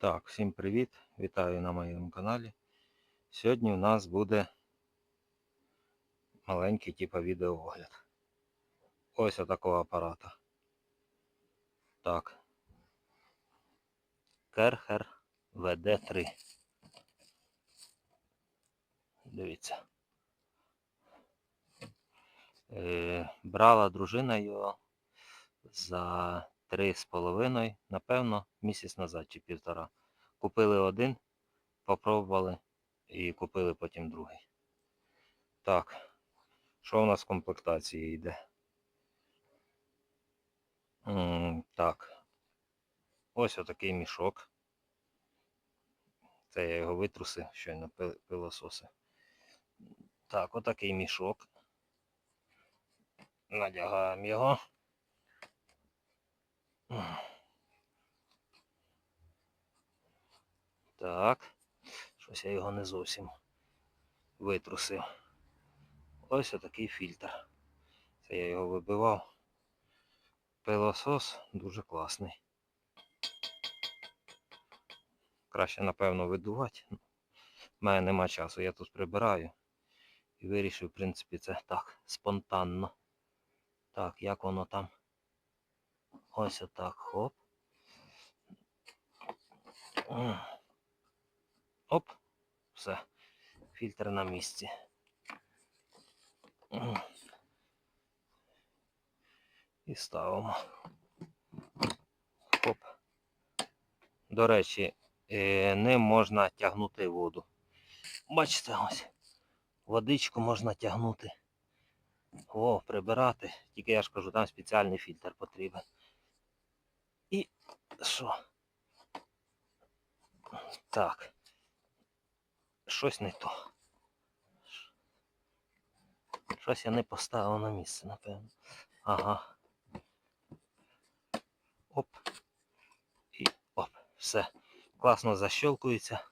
Так, всім привіт! Вітаю на моєму каналі. Сьогодні у нас буде маленький типу відеоогляд. Ось отакого апарата. Так. Керхер VD3. Дивіться. Е, брала дружина його за три з половиною, напевно, місяць назад чи півтора. Купили один, попробували і купили потім другий. Так, що у нас в комплектації йде? М, Так. Ось отакий мішок. Це я його витрусив, щойно пил- пилососив. Так, отакий мішок. Надягаємо його. Так. Щось я його не зовсім витрусив. Ось отакий фільтр. Це я його вибивав. Пилосос дуже класний. Краще, напевно, видувати. У мене нема часу, я тут прибираю. І вирішив, в принципі, це так, спонтанно. Так, як воно там? Ось отак, хоп. Оп, все. Фільтр на місці. І ставимо. Хоп. До речі, е, ним можна тягнути воду. Бачите, ось. Водичку можна тягнути. О, прибирати. Тільки я ж кажу, там спеціальний фільтр потрібен. І що? Так. Щось не то. Щось я не поставив на місце, напевно. Ага. Оп. І оп. Все. Класно защелкується.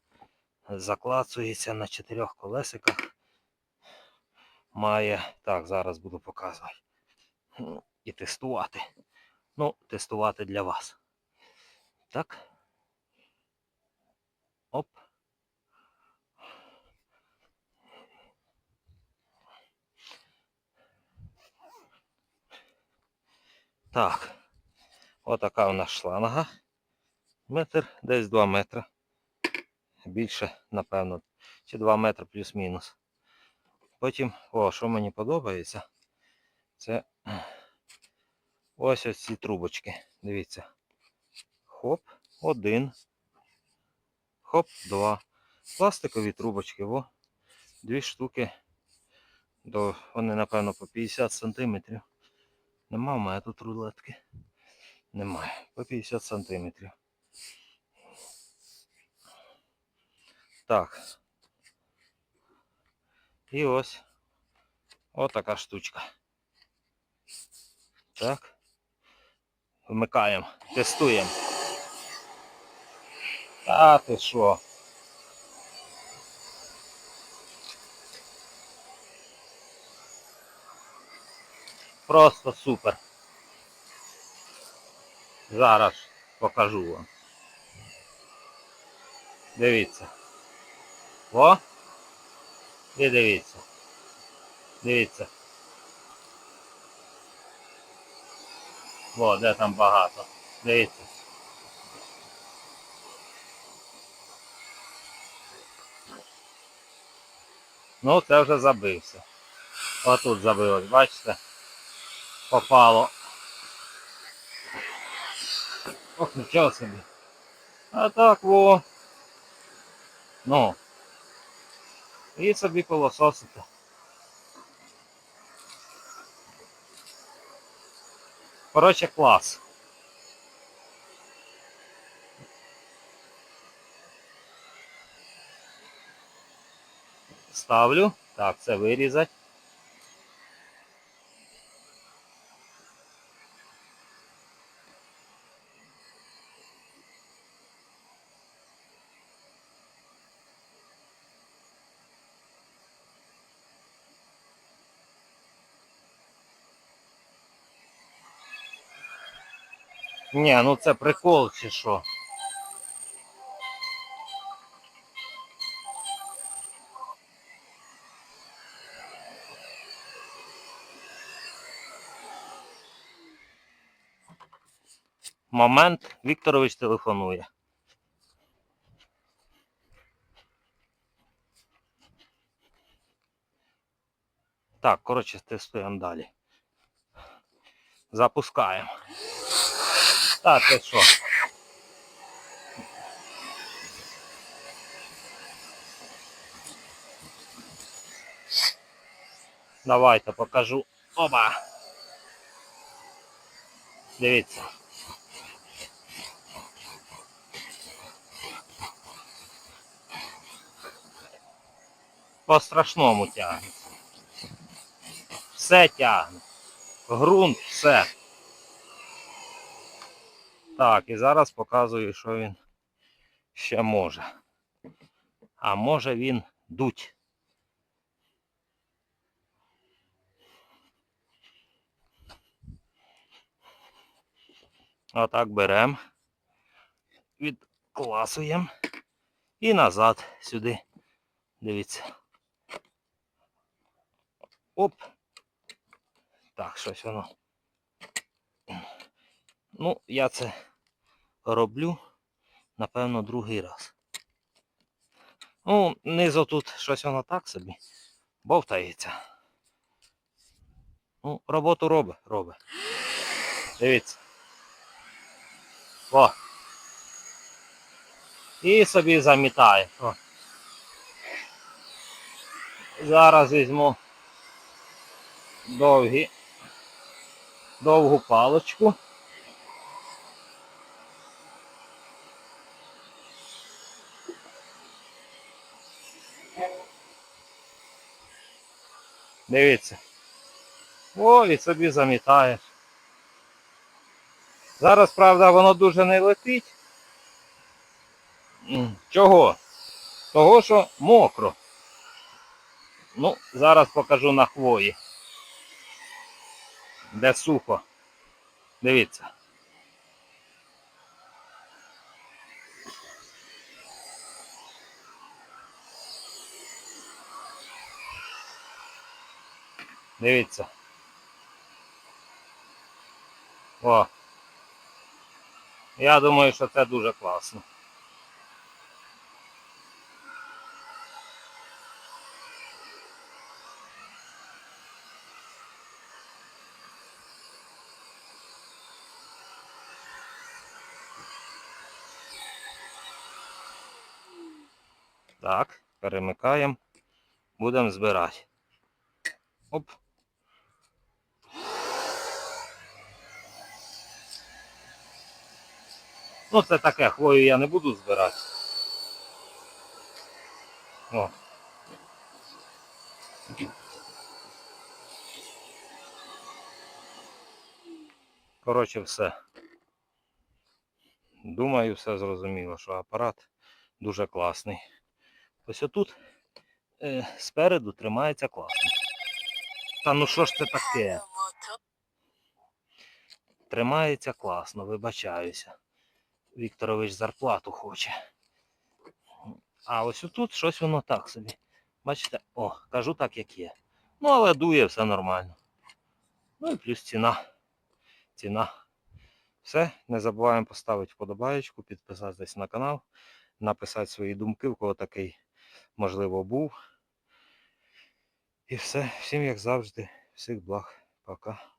Заклацується на чотирьох колесиках. Має. Так, зараз буду показувати. І тестувати. Ну, тестувати для вас. Так. Оп. Так. Отака у нас шланга. Метр, десь 2 метри. Більше, напевно. Чи 2 метри плюс-мінус. Потім, о, що мені подобається, це ось ось ці трубочки. Дивіться. Хоп, один. Хоп, два. Пластикові трубочки, во. Дві штуки. До, вони, напевно, по 50 сантиметрів. Нема в мене тут рулетки. Немає. По 50 сантиметрів. Так. І ось. Отака штучка. Так. Вмикаємо. Тестуємо. А ти що? Просто супер. Зараз покажу вам. Дивіться. О! І дивіться. Дивіться. О, де там багато. Дивіться. Ну, це вже забився. Отут забилось, бачите? Попало. Ох, нічого собі. А так во. Ну. І собі пилососите. Коротше, клас. Ставлю. Так, це вирізать. Ні, ну це прикол чи що. Момент Вікторович телефонує. Так, коротше, тестуємо далі. Запускаємо. Так, ти що? Давайте покажу. Оба. Дивіться. По страшному тягне. Все тягне. Грунт, все. Так, і зараз показую, що він ще може. А може він дуть. Отак беремо, відкласуємо і назад сюди. Дивіться. Оп. Так, щось воно. Ну, я це роблю, напевно, другий раз. Ну, низу тут щось воно так собі. Бовтається. Ну, роботу робить, робить. Дивіться. О. І собі замітає. О. Зараз візьму довгі, довгу паличку. Дивіться. О, і собі замітаєш. Зараз, правда, воно дуже не летить. Чого? Того, що мокро. Ну, зараз покажу на хвої. Де сухо. Дивіться. Дивіться. О. Я думаю, що це дуже класно. Так, перемикаємо. Будемо збирати. Оп. Ну, це таке, хвою я не буду збирати. О. Коротше, все. Думаю, все зрозуміло, що апарат дуже класний. Ось отут е, спереду тримається класно. Та ну що ж це таке? Тримається класно, вибачаюся. Вікторович зарплату хоче. А ось тут щось воно так собі. Бачите, о, кажу так, як є. Ну, але дує все нормально. Ну і плюс ціна. Ціна. Все, не забуваємо поставити вподобаєчку, підписатись на канал, написати свої думки, в кого такий, можливо, був. І все. Всім, як завжди, всіх благ. Пока.